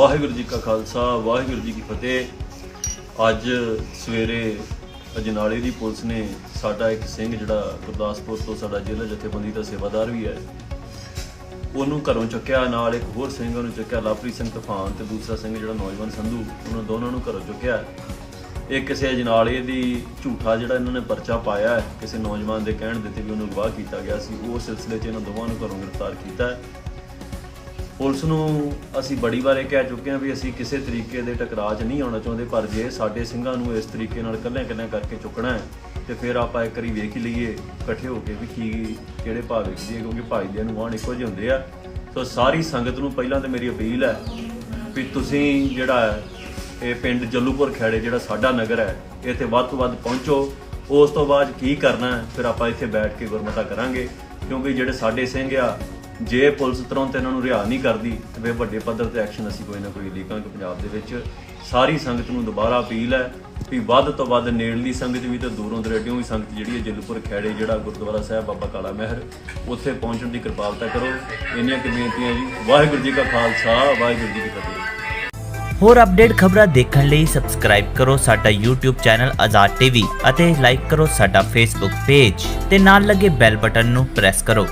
ਵਾਹਿਗੁਰੂ ਜੀ ਕਾ ਖਾਲਸਾ, ਵਾਹਿਗੁਰੂ ਜੀ ਕੀ ਫਤਿਹ। ਅੱਜ ਸਵੇਰੇ ਅਜਨਾਲੇ ਦੀ ਪੁਲਿਸ ਨੇ ਸਾਡਾ ਇੱਕ ਸਿੰਘ ਜਿਹੜਾ ਗੁਰਦਾਸਪੁਰ ਤੋਂ ਸਾਡਾ ਜ਼ਿਲ੍ਹਾ ਜਥੇਬੰਦੀ ਦਾ ਸੇਵਾਦਾਰ ਵੀ ਹੈ, ਉਹਨੂੰ ਘਰੋਂ ਚੱਕਿਆ, ਨਾਲ ਇੱਕ ਹੋਰ ਸਿੰਘ ਉਹਨੂੰ ਚੱਕਿਆ, ਲਵਪ੍ਰੀਤ ਸਿੰਘ ਤੂਫਾਨ ਤੇ ਦੂਸਰਾ ਸਿੰਘ ਜਿਹੜਾ ਨੌਜਵਾਨ ਸੰਧੂ, ਉਹਨਾਂ ਦੋਨਾਂ ਨੂੰ ਘਰੋਂ ਚੁੱਕਿਆ। ਇਹ ਕਿਸੇ ਅਜਨਾਲੇ ਦੀ ਝੂਠਾ ਜਿਹੜਾ ਇਹਨਾਂ ਨੇ ਪਰਚਾ ਪਾਇਆ ਹੈ, ਕਿਸੇ ਨੌਜਵਾਨ ਦੇ ਕਹਿਣ ਦਿੱਤੇ ਵੀ ਉਹਨੂੰ ਅਗਵਾ ਕੀਤਾ ਗਿਆ ਸੀ, ਉਹ ਸਿਲਸਿਲੇ 'ਚ ਇਹਨਾਂ ਦੋਵਾਂ ਨੂੰ ਘਰੋਂ ਗ੍ਰਿਫਤਾਰ ਕੀਤਾ ਹੈ। ਪੁਲਿਸ ਨੂੰ ਅਸੀਂ ਬੜੀ ਵਾਰ ਇਹ ਕਹਿ ਚੁੱਕੇ ਹਾਂ ਵੀ ਅਸੀਂ ਕਿਸੇ ਤਰੀਕੇ ਦੇ ਟਕਰਾਅ 'ਚ ਨਹੀਂ ਆਉਣਾ ਚਾਹੁੰਦੇ, ਪਰ ਜੇ ਸਾਡੇ ਸਿੰਘਾਂ ਨੂੰ ਇਸ ਤਰੀਕੇ ਨਾਲ ਕੱਲਿਆਂ-ਕੱਲਿਆਂ ਕਰਕੇ ਚੁੱਕਣਾ ਹੈ, ਤੇ ਫਿਰ ਆਪਾਂ ਇੱਕ ਵਾਰੀ ਵੇਖ ਹੀ ਲਈਏ ਇਕੱਠੇ ਹੋ ਕੇ ਵੀ ਕੀ, ਕਿਹੜੇ ਭਾਅ ਵੇਖਦੀ ਹੈ ਕਿਉਂਕਿ ਭਾਈ ਦੇ ਅਨੁਮਾਨ ਇੱਕੋ ਜਿਹੇ ਹੁੰਦੇ ਆ। ਸੋ ਸਾਰੀ ਸੰਗਤ ਨੂੰ ਪਹਿਲਾਂ ਤੇ ਮੇਰੀ ਅਪੀਲ ਹੈ ਵੀ ਤੁਸੀਂ ਜਿਹੜਾ ਇਹ ਪਿੰਡ ਜੱਲੂਪੁਰ ਖੇੜੇ ਜਿਹੜਾ ਸਾਡਾ ਨਗਰ ਹੈ, ਇੱਥੇ ਵੱਧ ਤੋਂ ਵੱਧ ਪਹੁੰਚੋ। ਉਸ ਤੋਂ ਬਾਅਦ ਕੀ ਕਰਨਾ ਫਿਰ ਆਪਾਂ ਇੱਥੇ ਬੈਠ ਕੇ ਗੁਰਮਤਾ ਕਰਾਂਗੇ, ਕਿਉਂਕਿ ਜਿਹੜੇ ਸਾਡੇ ਸਿੰਘ ਆ ਜੇ ਪੁਲਿਸ ਤੁਰੰਤ ਇਹਨਾਂ ਨੂੰ ਰਿਹਾ ਨਹੀਂ ਕਰਦੀ, ਤੇ ਫਿਰ ਵੱਡੇ ਪੱਧਰ ਤੇ ਐਕਸ਼ਨ ਅਸੀਂ ਕੋਈ ਨਾ ਕੋਈ ਲੀਕਾਂਗੇ ਪੰਜਾਬ ਦੇ ਵਿੱਚ। ਸਾਰੀ ਸੰਗਤ ਨੂੰ ਦੁਬਾਰਾ ਅਪੀਲ ਹੈ ਵੀ ਵੱਧ ਤੋਂ ਵੱਧ ਨੇੜਲੀ ਸੰਗਤ ਵੀ ਤੇ ਦੂਰੋਂ ਦਰੇਡਿਓਂ ਵੀ ਸੰਗਤ ਜਿਹੜੀ ਹੈ ਜਲੂਪੁਰ ਖੇੜੇ, ਜਿਹੜਾ ਗੁਰਦੁਆਰਾ ਸਾਹਿਬ, ਬਾਬਾ ਕਾਲਾ ਮਹਿਰ ਉੱਥੇ ਪਹੁੰਚਣ ਦੀ ਕਿਰਪਾਲਤਾ ਕਰੋ। ਇੰਨੀਆਂ ਕਿ ਬੇਨਤੀਆਂ ਜੀ। ਵਾਹਿਗੁਰੂ ਜੀ ਕਾ ਖਾਲਸਾ, ਵਾਹਿਗੁਰੂ ਜੀ ਕੀ ਫਤਿਹ। ਹੋਰ ਅਪਡੇਟ ਖਬਰਾਂ ਦੇਖਣ ਲਈ ਸਬਸਕ੍ਰਾਈਬ ਕਰੋ ਸਾਡਾ YouTube ਚੈਨਲ ਆਜ਼ਾਦ ਟੀਵੀ ਅਤੇ ਲਾਈਕ ਕਰੋ ਸਾਡਾ Facebook ਪੇਜ ਤੇ ਨਾਲ ਲੱਗੇ ਬੈਲ ਬਟਨ ਨੂੰ ਪ੍ਰੈਸ ਕਰੋ।